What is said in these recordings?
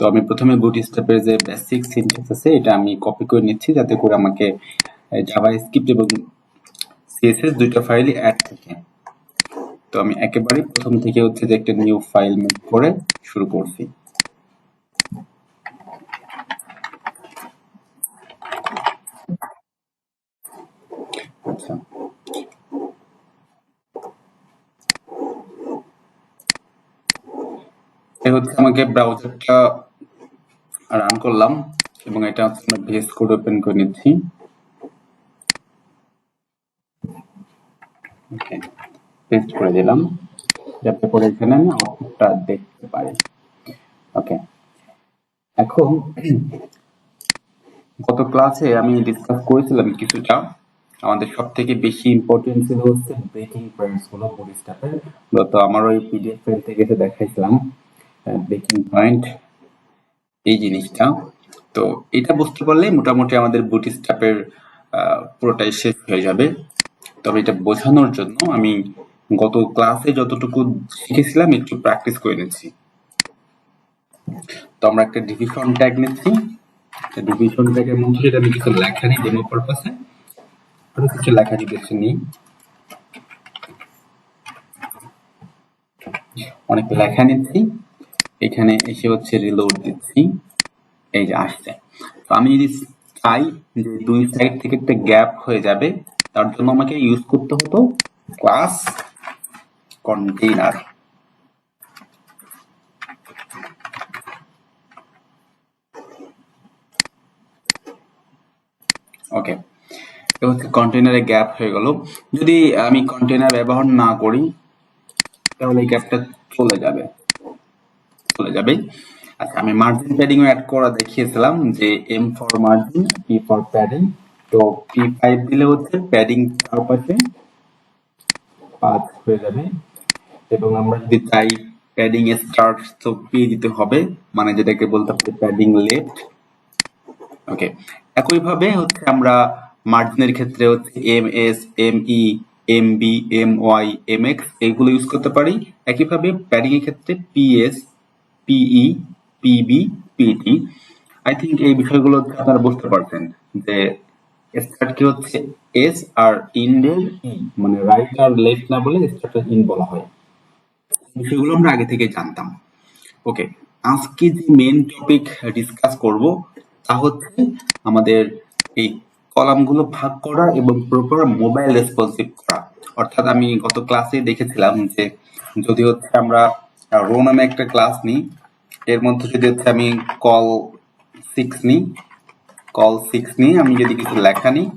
তো আমি প্রথমে বুটস্ট্র্যাপের যে বেসিক সিনট্যাক্স আছে, এটা আমি কপি করে নিচ্ছি যাতে করে আমাকে জাভা স্ক্রিপ্ট এবং সিএসএস দুইটা ফাইলই অ্যাড থাকে। তো আমি একেবারে প্রথম থেকে হচ্ছে যে একটা নিউ ফাইল মেক করে শুরু করছি। আচ্ছা। হচ্ছে আমাকে ব্রাউজারটা রান করলাম এবং এটা আমরা ভিএস কোড ওপেন করে নিচ্ছি। ওকে পেস্ট করে দিলাম। যাতে করে এখানে আমি আউটপুটটা দেখতে পারি। ওকে এখন গত ক্লাসে আমি ডিসকাস করেছিলাম কিছুটা। আমাদের সব থেকে বেশি ইম্পর্টেন্ট ছিল হচ্ছে ব্রেকিং পয়েন্টসগুলো বুটস্ট্র্যাপের গত আমার ওই পিডিএফ ফাইল থেকে দেখাইছিলাম। ব্রেকিং পয়েন্ট এই জিনিসটা। তো এটা বুঝতে পারলে মোটামুটি আমাদের বুটস্ট্র্যাপের পুরোটাই শেষ হয়ে যাবে। তবে এটা বোঝানোর জন্য আমি গত ক্লাসে যতটুকু শিখেছিলাম একটু প্র্যাকটিস করে নিচ্ছি। তো আমরা একটা ডিভিশন ট্যাগ নিচ্ছি। ডিভিশন ট্যাগের মধ্যে যেটা আমি কিছু লেখা নিই ডেমো পারপাসে আরও কিছু লেখা নির্দেশন নিই। অনেক লেখা নিচ্ছি। এখানে এসে হচ্ছে রিলোড দিচ্ছি। এই যে আসছে। তো আমি যদি চাই যে দুই সাইড থেকে একটা গ্যাপ হয়ে যাবে, তার জন্য আমাকে ইউজ করতে হতো ক্লাস কন্টেইনার ওকে তো হচ্ছে কন্টেনারে গ্যাপ হয়ে গেল। যদি আমি কন্টেনার ব্যবহার না করি, তাহলে এই গ্যাপটা চলে যাবে। চলে যাবে। আচ্ছা আমি মার্জিন প্যাডিং অ্যাড করা দেখিয়েছিলাম যে M for margin P for padding তো পি ফাইভ দিলে হচ্ছে প্যাডিং চারপাশে পাঁচ হয়ে যাবে। এবং আমরা যদি চাই প্যাডিং এ স্টার্ট তো পি দিতে হবে মানে যেটাকে বলতে হবে প্যাডিং লেফট ওকে একইভাবে হচ্ছে আমরা মার্জিনের ক্ষেত্রে হচ্ছে M S M E M B M Y M X এইগুলো ইউজ করতে পারি। একইভাবে প্যাডিং এর ক্ষেত্রে P S PE PB PT I think এই বিষয়গুলো আপনারা বুঝতে পারছেন যে স্টার্ট কি হচ্ছে? এস আর ইন্ডের ই মানে রাইট আর লেফট না বলে স্টার্ট ইন বলা হয়। বিষয়গুলো আমরা আগে থেকে জানতাম। ওকে আজকে যে মেন টপিক ডিসকাস করব তা হচ্ছে আমাদের এই কলামগুলো ভাগ করা এবং প্রপার মোবাইল রেসপন্সিভ করা। অর্থাৎ আমি গত ক্লাসে দেখেছিলাম যে যদি হচ্ছে আমরা রো নামে একটা ক্লাস নিই। এর মধ্যে যদি হচ্ছে আমি কল সিক্স নিই কল সিক্স নিয়ে আমি যদি কিছু লেখা নিই।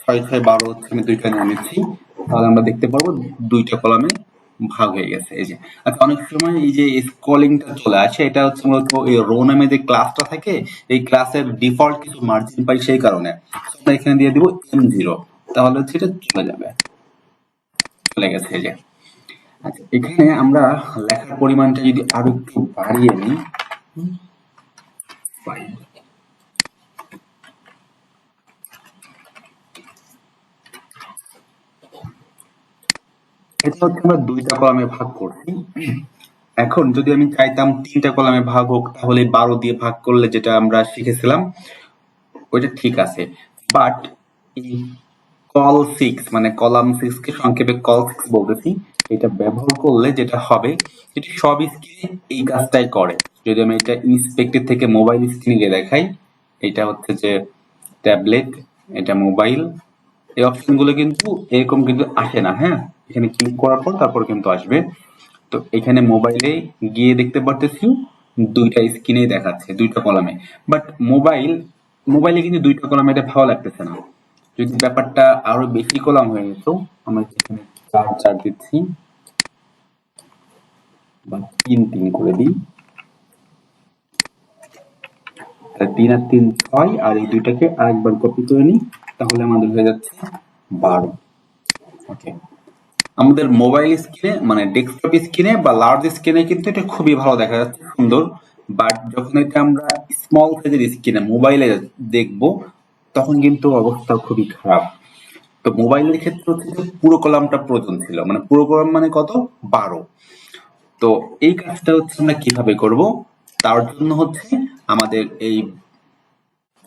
ছয় ছয়, বারো হচ্ছে আমি দুইটা নিয়ে নিচ্ছি। তাহলে আমরা দেখতে পারব দুইটা কলামে ভাগ হয়ে গেছে। এই যে আচ্ছা অনেক সময় এই যে স্ক্রলিংটা চলে আসে, এটা হচ্ছে মূলত এই রো নামে যে ক্লাসটা থাকে, এই ক্লাসের ডিফল্ট কিছু মার্জিন পাই সেই কারণে। আমরা এখানে দিয়ে দিব এম জিরো তাহলে হচ্ছে এটা চলে যাবে। চলে গেছে যে। আচ্ছা এখানে আমরা লেখার পরিমাণটা যদি আরও একটু বাড়িয়ে নিই। এটা হচ্ছে আমরা দুইটা কলামে ভাগ করছি। এখন যদি আমি চাইতাম তিনটা কলামে ভাগ হোক, তাহলে বারো দিয়ে ভাগ করলে যেটা আমরা শিখেছিলাম, ওইটা ঠিক আছে। বাট কল সিক্স মানে কলাম সিক্স কে সংক্ষেপে কল সিক্স বলতেছি। এটা ব্যবহার করলে যেটা হবে, এটি সব স্ক্রিনে এই কাজটাই করে। যদি আমি এটা ইন্সপেক্টেড থেকে মোবাইল স্ক্রিনে দেখাই, এটা হচ্ছে যে ট্যাবলেট এটা মোবাইল এই অপশনগুলো কিন্তু এরকম কিন্তু আসে না হ্যাঁ? এখানে ক্লিক করার পর তারপর কিন্তু আসবে। তো এখানে মোবাইলে গিয়ে দেখতে পারতেছি, দুইটা স্ক্রিনেই দেখাচ্ছে, দুইটা কলামে। বাট মোবাইল মোবাইলে কিন্তু দুইটা কলামে এটা ভালো লাগতেছে না। যদি ব্যাপারটা আরও বেশি কলাম হয়ে যেত আমরা এখানে চার চার দিচ্ছি। বা তিন তিন করে দিই। তিন আর তিন ছয়, আর এই দুইটাকে আরেকবার কপি করে নিই, তাহলে আমাদের হয়ে যাচ্ছে বারো। ওকে আমাদের মোবাইল স্ক্রিনে মানে ডেস্কটপ স্ক্রিনে বা লার্জ স্ক্রিনে কিন্তু এটা খুবই ভালো দেখা যাচ্ছে, সুন্দর। বাট যখন এটা আমরা স্মল সাইজের স্ক্রিনে মোবাইলে দেখব তখন কিন্তু অবস্থা খুবই খারাপ। তো মোবাইলের ক্ষেত্রে হচ্ছে যে পুরো কলামটা প্রয়োজন ছিল। মানে পুরো কলাম মানে কত? বারো। তো এই কাজটা হচ্ছে আমরা কীভাবে করব? তার জন্য হচ্ছে আমাদের এই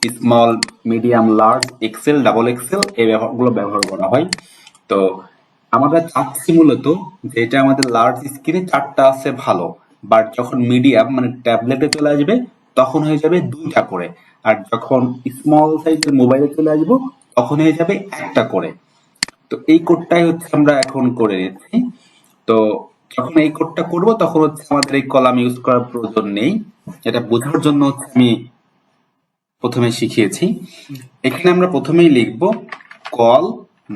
small medium large XL double XL এই ব্যবহারগুলো ব্যবহার করা হয়। তো আমরা চাচ্ছি মূলত যে এটা আমাদের লার্জ স্ক্রিনে চারটা আছে ভালো। বাট যখন মিডিয়াম মানে ট্যাবলেটে চলে আসবে তখন হয়ে যাবে দুইটা করে। আর যখন স্মল সাইজের মোবাইলে চলে আসব, তখন হয়ে যাবে একটা করে। তো এই কোডটাই হচ্ছে আমরা এখন করে নিচ্ছি। তো যখন এই কোডটা করব, তখন হচ্ছে আমাদের এই কলাম ইউজ করার প্রয়োজন নেই। এটা বোঝার জন্য হচ্ছে আমি প্রথমে শিখিয়েছি। এখানে আমরা প্রথমেই লিখব কল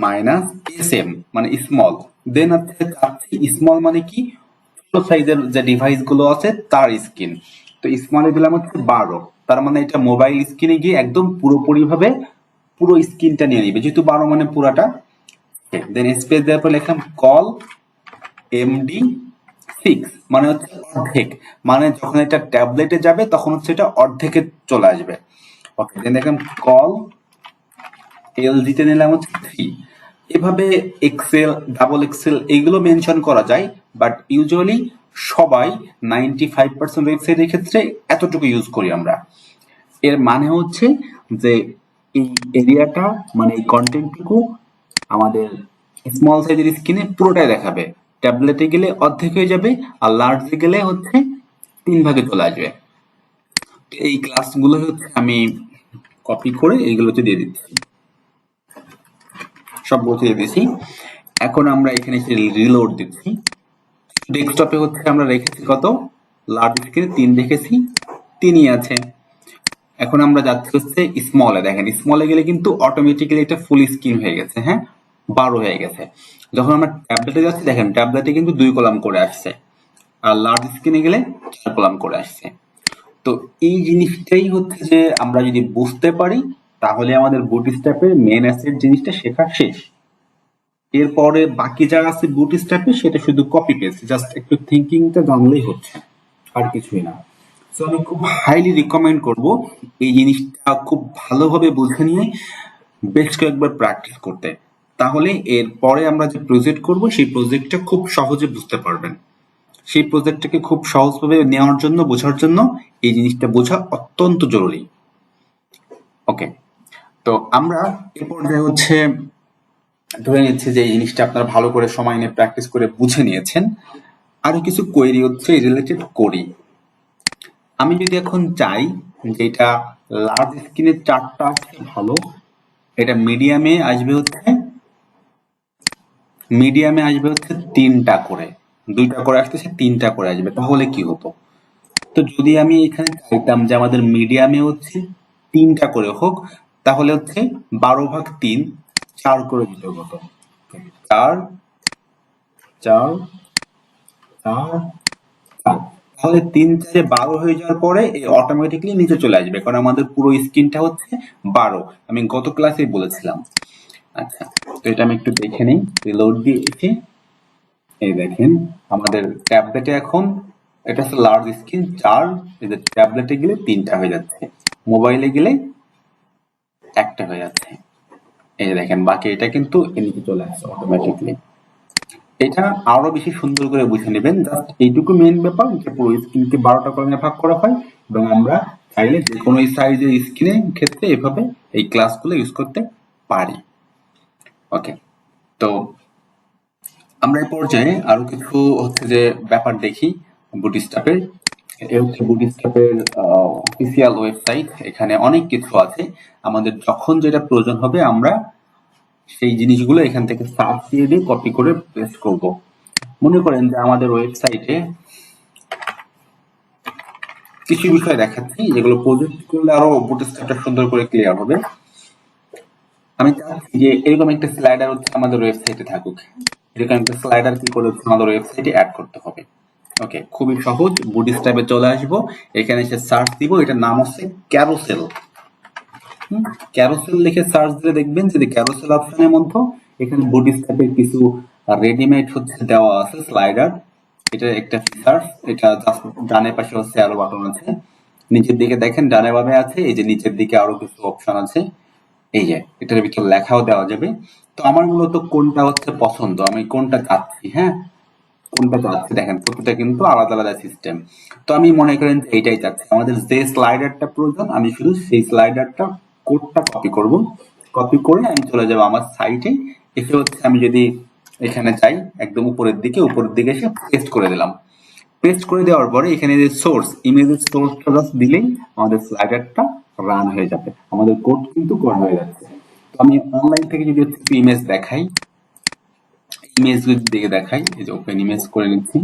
মাইনাস এস এম মানে স্মল দেন হচ্ছে স্মল মানে কি? ছোট সাইজের যে ডিভাইসগুলো আছে, তার স্ক্রিন তো স্মলে দিলাম হচ্ছে বারো। তার মানে এটা মোবাইল স্ক্রিনে গিয়ে একদম পুরোপুরি ভাবে পুরো স্ক্রিনটা নিয়ে নিবে। যেহেতু বারো মানে পুরাটা। দেন স্পেস দেওয়ার পর লিখলাম কল এমডি সিক্স মানে হচ্ছে অর্ধেক। মানে যখন এটা ট্যাবলেটে যাবে, তখন হচ্ছে এটা অর্ধেকে চলে আসবে। ওকে দেন দেখলাম কল এলজিতে নিলাম হচ্ছে থ্রি এভাবে এক্সেল ডাবল এক্সেল এইগুলো মেনশন করা যায় বাট ইউজুয়ালি সবাই নাইনটি ফাইভ পার্সেন্ট ওয়েবসাইটের ক্ষেত্রে এতটুকু ইউজ করি আমরা। এর মানে হচ্ছে যে এই এরিয়াটা মানে এই কন্টেন্টটুকু আমাদের স্মল সাইজের স্ক্রিনে পুরোটাই দেখাবে। ট্যাবলেটে গেলে অর্ধেক হয়ে যাবে আর লার্জে গেলে হচ্ছে তিন ভাগে চলে আসবে। এই ক্লাসগুলো হচ্ছে আমি কপি করে এইগুলো হচ্ছে দিয়ে দিচ্ছি। সবগুলো দিয়ে দিয়েছি। এখন আমরা এখানে রিলোড দিচ্ছি। ডেস্কটপে হচ্ছে আমরা রেখেছি কত? লার্জ স্ক্রিনে তিন রেখেছি, তিনই আছে। এখন আমরা যাচ্ছি হচ্ছে স্মলে দেখেন স্মলে গেলে কিন্তু অটোমেটিক্যালি এটা ফুল স্ক্রিন হয়ে গেছে হ্যাঁ? বারো হয়ে গেছে। যখন আমরা ট্যাবলেটে যাচ্ছি, দেখেন ট্যাবলেটে কিন্তু দুই কলাম করে আসছে। আর লার্জ স্ক্রিনে গেলে চার কলাম করে আসছে। তো এই জিনিসটাই হচ্ছে যে আমরা যদি বুঝতে পারি, তাহলে আমাদের বুট স্ট্যাপের মেন অ্যাসেট জিনিসটা শেখা শেষ। এরপরে বাকি যা আছে বুট স্ট্যাপে সেটা শুধু কপি পেস্ট জাস্ট একটু থিঙ্কিংটা জানলেই হচ্ছে, আর কিছুই না। তো আমি খুব হাইলি রিকমেন্ড করব এই জিনিসটা খুব ভালোভাবে বুঝে নিয়ে বেশ কয়েকবার প্র্যাকটিস করতে। তাহলে এরপরে আমরা যে প্রজেক্ট করব, সেই প্রজেক্টটা খুব সহজে বুঝতে পারবেন। সেই প্রজেক্টটাকে খুব সহজভাবে নেওয়ার জন্য, বোঝার জন্য এই জিনিসটা বোঝা অত্যন্ত জরুরি। ওকে তো আমরা এরপর হচ্ছে ধরে নিচ্ছি যে এই জিনিসটা আপনারা ভালো করে সময় নিয়ে প্র্যাকটিস করে বুঝে নিয়েছেন। আরও কিছু কোয়েরি হচ্ছে রিলেটেড করি আমি যদি এখন চাই যে এটা লার্জ স্ক্রিনের চারটা ভালো, এটা মিডিয়ামে আসবে হচ্ছে মিডিয়ামে আসবে হচ্ছে তিনটা করে। দুইটা করে আসতেছে, তিনটা করে আসবে। তাহলে কি হতো? তো যদি আমি এখানে চাইতাম যে আমাদের মিডিয়ামে হচ্ছে তিনটা করে হোক, তাহলে হচ্ছে বারো ভাগ তিন চার করে দিতে হতো চার চার চার চার। তাহলে তিন চারে বারো হয়ে যাওয়ার পরে এই অটোমেটিকলি নিচে চলে আসবে, কারণ আমাদের পুরো স্ক্রিনটা হচ্ছে বারো। আমি গত ক্লাসে বলেছিলাম। আচ্ছা তো এটা আমি একটু দেখে নিই। রিলোড দিয়েছি। এই দেখেন, আমাদের ট্যাবলেটে এখন এটা হচ্ছে লার্জ স্ক্রিন চার যে ট্যাবলেটে গেলে তিনটা হয়ে যাচ্ছে। মোবাইলে গেলে একটা হয়ে যাচ্ছে। এই দেখেন, বাকি এটা কিন্তু এদিকে চলে আসছে অটোমেটিকলি এটা আরও বেশি সুন্দর করে বুঝে নেবেন জাস্ট এইটুকু মেইন ব্যাপার যে পুরো স্ক্রিনকে বারোটা কলমে ভাগ করা হয় এবং আমরা চাইলে যে কোনো সাইজের স্ক্রিনের ক্ষেত্রে এভাবে এই ক্লাসগুলো ইউজ করতে পারি। ওকে তো আমরা এই পর্যায়ে আরও কিছু হচ্ছে যে ব্যাপার দেখি বুটিস্টাপের এ হচ্ছে বুটিস্টাপের অফিসিয়াল ওয়েবসাইট এখানে অনেক কিছু আছে। আমাদের যখন যেটা প্রয়োজন হবে আমরা সেই জিনিসগুলো এখান থেকে সার্চ দিয়ে দিয়ে কপি করে পেস্ট করব। মনে করেন যে আমাদের ওয়েবসাইটে কিছু বিষয় দেখাচ্ছি, যেগুলো প্রজেক্ট করলে আরও বুটস্ট্র্যাপটা সুন্দর করে ক্লিয়ার হবে। আমি চাচ্ছি যে এরকম একটা স্লাইডার হচ্ছে আমাদের ওয়েবসাইটে থাকুক। এরকম একটা স্লাইডার কি করে আমাদের ওয়েবসাইটে অ্যাড করতে হবে। ওকে খুবই সহজ বুটস্ট্র্যাপে চলে আসব। এখানে এসে সার্চ দিব, এটার নাম হচ্ছে ক্যারোসেল ক্যারোসেল লিখে সার্চ দিলে দেখবেন যে ক্যারোসেল অপশনের মধ্যে। এখানে বুটস্ট্র্যাপের কিছু রেডিমেড হচ্ছে, দেওয়া আছে স্লাইডার এটা একটা ফিচার এটা ডানে পাশে হচ্ছে আরও বাটন আছে। নিচের দিকে দেখেন, ডানে বামে আছে, এই যে নিচের দিকে আরও কিছু অপশন আছে। এই যে, এটার ভিতর লেখাও দেওয়া যাবে। তো আমার মূলত কোনটা হচ্ছে পছন্দ, আমি কোনটা চাচ্ছি হ্যাঁ? কোনটা চাচ্ছি দেখেন, প্রতিটা কিন্তু আলাদা আলাদা সিস্টেম তো আমি মনে করেন যে এইটাই চাচ্ছি আমাদের যে স্লাইডারটা প্রয়োজন, আমি শুধু সেই স্লাইডারটা কোডটা কপি করব। কপি করে আমি চলে যাব আমার সাইটে এসে হচ্ছে আমি যদি এখানে চাই একদম উপরের দিকে উপরের দিকে এসে পেস্ট করে দিলাম। পেস্ট করে দেওয়ার পরে এখানে যে সোর্স ইমেজের সোর্সটা জাস্ট দিলেই আমাদের স্লাইডারটা রান হয়ে যাবে। আমাদের কোড কিন্তু কোড হয়ে যাচ্ছে। আমি অনলাইন থেকে যদি ইমেজ দেখাই ইমেজ দিকে দেখাই। এই যে ওপেন ইমেজ করে নিচ্ছি।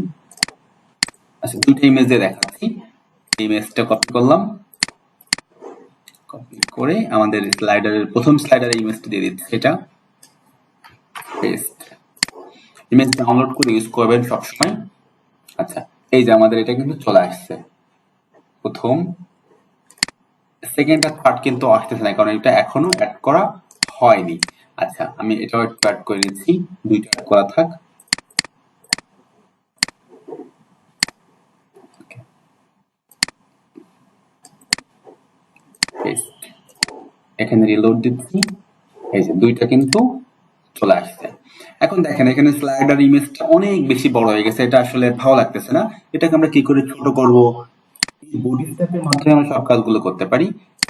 আচ্ছা দুটো ইমেজ দিয়ে দেখাচ্ছি। ইমেজটা কপি করলাম। কপি করে আমাদের স্লাইডারের প্রথম স্লাইডারের ইমেজটা দিয়ে দিচ্ছি এটা পেস্ট ইমেজ ডাউনলোড করে ইউজ করবেন সবসময়। আচ্ছা এই যে আমাদের এটা কিন্তু চলে আসছে। প্রথম। সেকেন্ড আর থার্ড কিন্তু আসতেছে না, কারণ এটা এখনও অ্যাড করা হয়নি। আচ্ছা আমি এটাও একটু অ্যাড করে নিচ্ছি দুইটা করা থাক. এখানে রিলোড দিচ্ছি। এই যে, দুইটা কিন্তু চলে আসছে। এখন দেখেন, এখানে স্লাইডার ইমেজটা অনেক বেশি বড় হয়ে গেছে। এটা আসলে ভালো লাগতেছে না। এটাকে আমরা কি করে ছোট করব? বডি স্ট্যাপের মাধ্যমে আমরা সব কাজগুলো করতে পারি।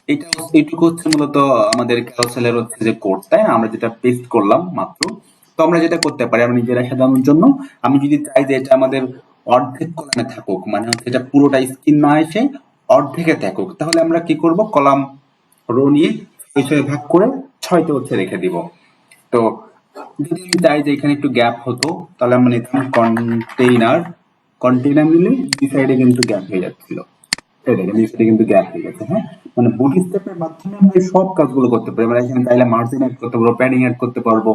এটা এইটুকু হচ্ছে মূলত আমাদের ক্যারোসেলের হচ্ছে যে কোড তাই? আমরা যেটা পেস্ট করলাম মাত্র। তো আমরা যেটা করতে পারি, আমরা নিজেরা সাজানোর জন্য, আমি যদি চাই যে এটা আমাদের অর্ধেক কলামে থাকুক মানে হচ্ছে এটা পুরোটা স্ক্রিন না এসে অর্ধেকে থাকুক, তাহলে আমরা কি করব? কলাম রো নিয়ে ছয় ভাগ করে ছয়তে হচ্ছে রেখে দিব। তো যদি আমি চাই যে এখানে একটু গ্যাপ হতো, তাহলে আমরা নিতাম কন্টেইনার কন্টেইনার নিলে দুই সাইডে কিন্তু গ্যাপ হয়ে যাচ্ছিল। এই দেখেন দুই কিন্তু গ্যাপ হয়ে গেছে হ্যাঁ? মানে বুট স্টেপের মাধ্যমে আমরা সব কাজগুলো করতে পারি। আমরা এখানে চাইলে মার্জিন অ্যাড করতে পারব প্যাডিং অ্যাড করতে পারব।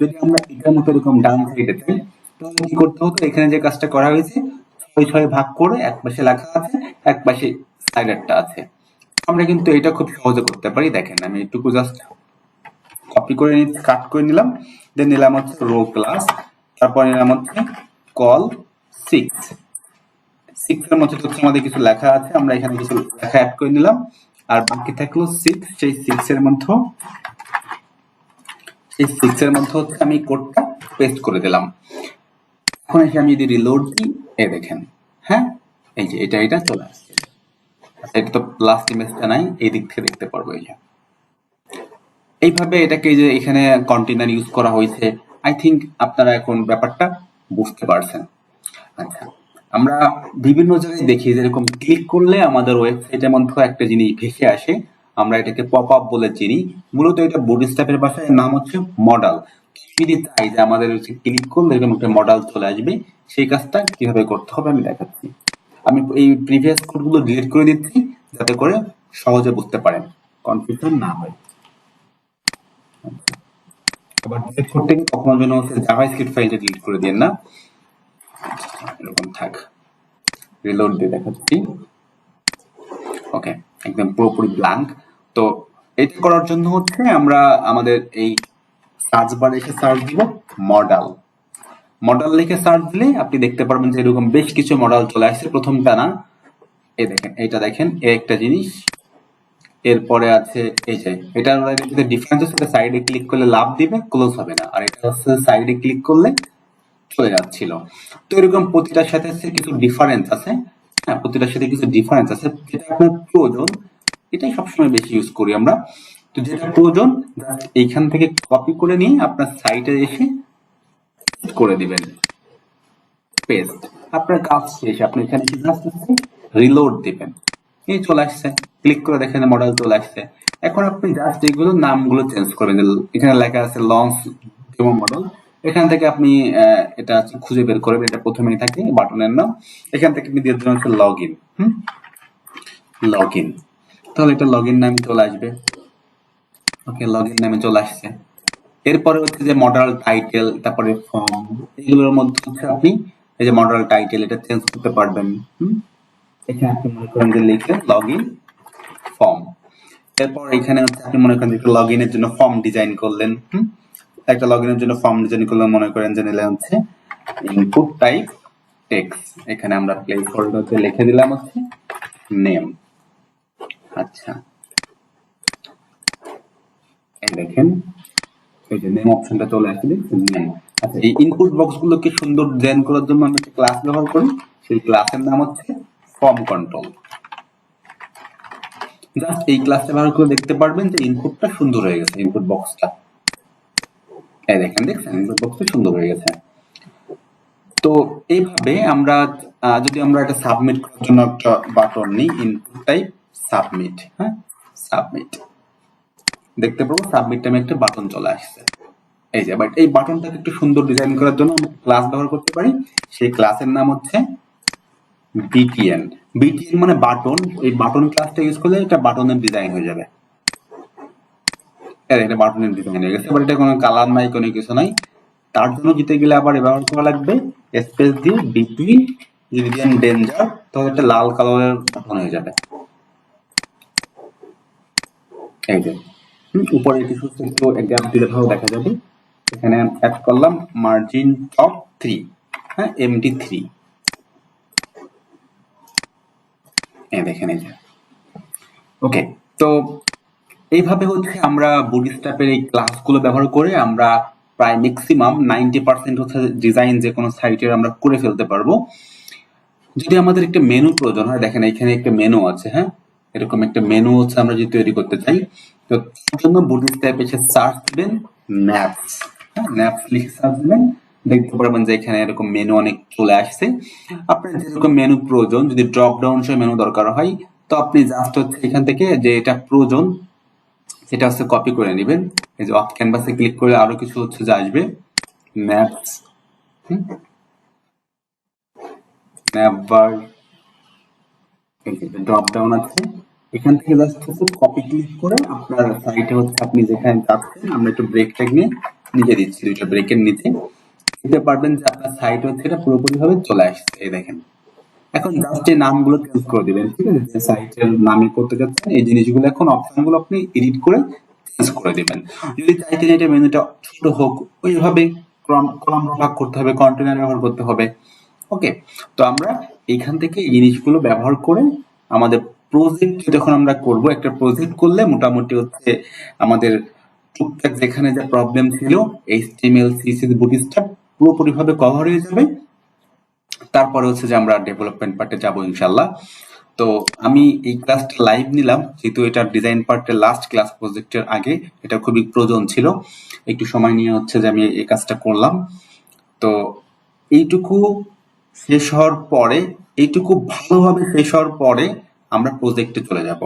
যদি আমরা এখানে মতো এরকম ডান সাইডে চাই তাহলে কি করতে হতো এখানে যে কাজটা করা হয়েছে, ছয় ছয় ভাগ করে এক পাশে লেখা আছে, এক পাশে সাইডারটা আছে। আমরা কিন্তু এটা খুব সহজে করতে পারি। দেখেন, আমি একটুকু জাস্ট কপি করে কাট করে নিলাম। দেন নিলাম হচ্ছে রো ক্লাস তারপর নিলাম হচ্ছে কল সিক্স সিক্স এর মধ্যে হচ্ছে আমাদের কিছু লেখা আছে, আমরা এখানে কিছু লেখা অ্যাড করে নিলাম। আর বাকি থাকল সিক্স সেই সিক্স এর মধ্যে, সেই সিক্স এর মধ্যে হচ্ছে আমি কোডটা পেস্ট করে দিলাম। এখন এসে আমি যদি রিলোড দিই এই দেখেন হ্যাঁ? এই যে এটা এটা চলে আসছে। এটা তো লাস্ট ইমেজটা নাই, এই দিক থেকে দেখতে পারব, এই যে। এইভাবে এটাকে যে এখানে কন্টেনার ইউজ করা হয়েছে আই থিঙ্ক আপনারা এখন ব্যাপারটা বুঝতে পারছেন। আচ্ছা আমরা বিভিন্ন জায়গায় দেখি যেরকম ক্লিক করলে আমাদের ওয়েবসাইটের মধ্যে একটা জিনিস ভেসে আসে। আমরা এটাকে পপ আপ বলে চিনি। মূলত এটা বুটস্ট্র্যাপের ভাষায় নাম হচ্ছে মডেল যদি চাই যে আমাদের ক্লিক করলে এরকম একটা মডেল চলে আসবে, সেই কাজটা কীভাবে করতে হবে আমি দেখাচ্ছি। আমি এই প্রিভিয়াস কোডগুলো ডিলিট করে দিচ্ছি, যাতে করে সহজে বুঝতে পারেন। কনফিউশন না হয়। আবার ডিলিট করতে গিয়ে কখনো যেন জাভাস্ক্রিপ্ট ফাইলটা ডিলিট করে দিন না। এরকম থাক। রিলোড দিয়ে দেখাচ্ছি। ওকে একদম পুরোপুরি ব্ল্যাঙ্ক তো এটা করার জন্য হচ্ছে আমরা আমাদের এই সার্চ বারে এসে সার্চ দিব মডেল মডেল লিখে সার্চ দিলে আপনি দেখতে পারবেন যে এরকম বেশ কিছু মডেল চলে আসছে। প্রথমটা না এই দেখেন, এইটা দেখেন এই একটা জিনিস। এরপরে আছে এই যে, এটা ডিফারেন্স সাইডে ক্লিক করলে লাভ দিবে ক্লোজ হবে না। আর এটা হচ্ছে সাইডে ক্লিক করলে চলে যাচ্ছিল। তো এরকম প্রতিটার সাথে কিছু ডিফারেন্স আছে। হ্যাঁ প্রতিটার সাথে কিছু ডিফারেন্স আছে। যেটা আপনার প্রয়োজন, এটাই সবসময় বেশি ইউজ করি আমরা। তো যেটা প্রয়োজন এইখান থেকে কপি করে নিয়ে আপনার সাইটে এসে করে দিবেন। পেস্ট আপনার কাজ শেষ। আপনি এখানে রিলোড দিবেন। এই চলে আসছে। ক্লিক করে দেখেন মডেল চলে আসছে। এখন আপনি জাস্ট এগুলো নামগুলো চেঞ্জ করবেন এখানে লেখা আছে লঞ্চ ডেমো মডেল এখান থেকে আপনি এটা খুঁজে বের করবেন এটা প্রথমেই থাকে বাটনের নাম এখান থেকে আপনি দিয়ে দেবেন হচ্ছে লগ ইন হুম? লগ ইন তাহলে এটা লগ ইন নামে চলে আসবে। ওকে লগ ইন নামে চলে আসছে। এরপরে হচ্ছে যে মডেল টাইটেল তারপরে ফর্ম এগুলোর মধ্যে হচ্ছে আপনি এই যে মডেল টাইটেল এটা চেঞ্জ করতে পারবেন, হুম? এখানে আপনি মনে করেন যে লিখে লগ ইন ফর্ম এরপর এখানে হচ্ছে আপনি মনে করেন যে লগ ইনের জন্য ফর্ম ডিজাইন করলেন, হুম? একটা লগ ইনের জন্য ফর্ম ডিজাইন করলেন মনে করেন যে নিলে হচ্ছে ইনপুট টাইপ টেক্স এখানে আমরা প্লেস হোল্ডারতে লিখে দিলাম হচ্ছে নেম আচ্ছা। এই দেখেন, এই যে নেম অপশনটা চলে আসলে নেম আচ্ছা এই ইনপুট বক্স গুলোকে সুন্দর ডিজাইন করার জন্য আমরা একটা ক্লাস ব্যবহার করি। সেই ক্লাসের নাম হচ্ছে ফর্ম কন্ট্রোল জাস্ট এই ক্লাসটা ব্যবহার করে দেখতে পারবেন যে ইনপুটটা সুন্দর হয়ে গেছে ইনপুট বক্সটা এই দেখেন দেখছেন বক্সটা সুন্দর হয়ে গেছে। তো এইভাবে আমরা যদি আমরা এটা সাবমিট করার জন্য একটা বাটন নিই ইনপুট টাইপ সাবমিট হ্যাঁ? সাবমিট দেখতে পাবো সাবমিট টাইমে একটা বাটন চলে আসছে। এই যে বাট এই বাটনটাকে একটু সুন্দর ডিজাইন করার জন্য আমরা ক্লাস ব্যবহার করতে পারি। সেই ক্লাসের নাম হচ্ছে বিটিএন বিটিএন মানে বাটন এই বাটন ক্লাসটা ইউজ করলে এটা বাটনের ডিজাইন হয়ে যাবে। এটা বাটনের ডিজাইন হয়ে গেছে এবার এটা কোনো কালার নাই, কোনো কিছু নাই। তার জন্য দিতে গেলে আবার ব্যবহার করা লাগবে স্পেস দিয়ে বিপি যদি দেন ডেঞ্জার একটা লাল কালারের বাটন হয়ে যাবে। এই যে উপরে কিছু একটু গ্যাপ দিলে ভালো দেখা যাবে। এখানে অ্যাড করলাম মার্জিন টপ থ্রি হ্যাঁ এমটি থ্রি দেখেন, এই যে। ওকে তো এইভাবে হচ্ছে আমরা বুটস্ট্র্যাপের এই ক্লাসগুলো ব্যবহার করে আমরা প্রায় ম্যাক্সিমাম নাইনটি পার্সেন্ট হচ্ছে ডিজাইন যে কোনো সাইটের আমরা করে ফেলতে পারব। যদি আমাদের একটা মেনু প্রয়োজন হয়, দেখেন এখানে একটা মেনু আছে হ্যাঁ? এরকম একটা মেনু হচ্ছে আমরা যদি তৈরি করতে চাই, তো তার জন্য বুটস্ট্র্যাপ এসে সার্চ দিবেন ম্যাপস হ্যাঁ? ম্যাপস লিখে সার্চ দিবেন, দেখতে পারবেন যে এখানে এরকম মেনু অনেক চলে আসছে। আপনার যেরকম মেনু প্রয়োজন, যদি ড্রপ ডাউন সহ মেনু দরকার হয়, তো আপনি জাস্ট হচ্ছে এখান থেকে যে এটা প্রয়োজন সেটা হচ্ছে কপি করে নেবেন। এই যে অফ ক্যানভাসে ক্লিক করে আরও কিছু হচ্ছে যে আসবে। Maps map bar drop down আছে। এখান থেকে জাস্ট হচ্ছে কপি ক্লিক করে আপনার সাইটে হচ্ছে আপনি যেখানে যাচ্ছেন, আমরা একটু ব্রেক ট্যাগ নিয়ে নিচে দিচ্ছি দুইটা ব্রেকের নিচে। দিতে পারবেন যে আপনার সাইট হচ্ছে এটা পুরোপুরি ভাবে চলে আসছে, এই দেখেন। এখন জাস্ট এই নামগুলো চেঞ্জ করে দিবেন, ঠিক আছে? যে সাইটের নামে করতে যাচ্ছেন, এই জিনিসগুলো এখন অপশনগুলো আপনি এডিট করে চেঞ্জ করে দিবেন। যদি চাইতেন এটা মেনুটা ছোট হোক, ওইভাবে কলাম ভাগ করতে হবে কন্টেনার ব্যবহার করতে হবে। ওকে তো আমরা এখান থেকে এই জিনিসগুলো ব্যবহার করে আমাদের প্রজেক্ট যখন আমরা করব, একটা প্রজেক্ট করলে মোটামুটি হচ্ছে আমাদের টুকটাক যেখানে যে প্রবলেম ছিল এইচটিএমএল সিএসএস বুটস্ট্র্যাপ পুরোপুরি ভাবে কভার হয়ে যাবে। তারপরে হচ্ছে যে আমরা ডেভেলপমেন্ট পার্টে যাব ইনশাল্লাহ তো আমি এই ক্লাসটা লাইভ নিলাম, যেহেতু এটা ডিজাইন পার্টের লাস্ট ক্লাস প্রজেক্টের আগে, এটা খুবই প্রয়োজন ছিল। একটু সময় নিয়ে হচ্ছে যে আমি এই কাজটা করলাম। তো এইটুকু শেষ হওয়ার পরে, এইটুকু ভালোভাবে শেষ হওয়ার পরে আমরা প্রজেক্টে চলে যাব।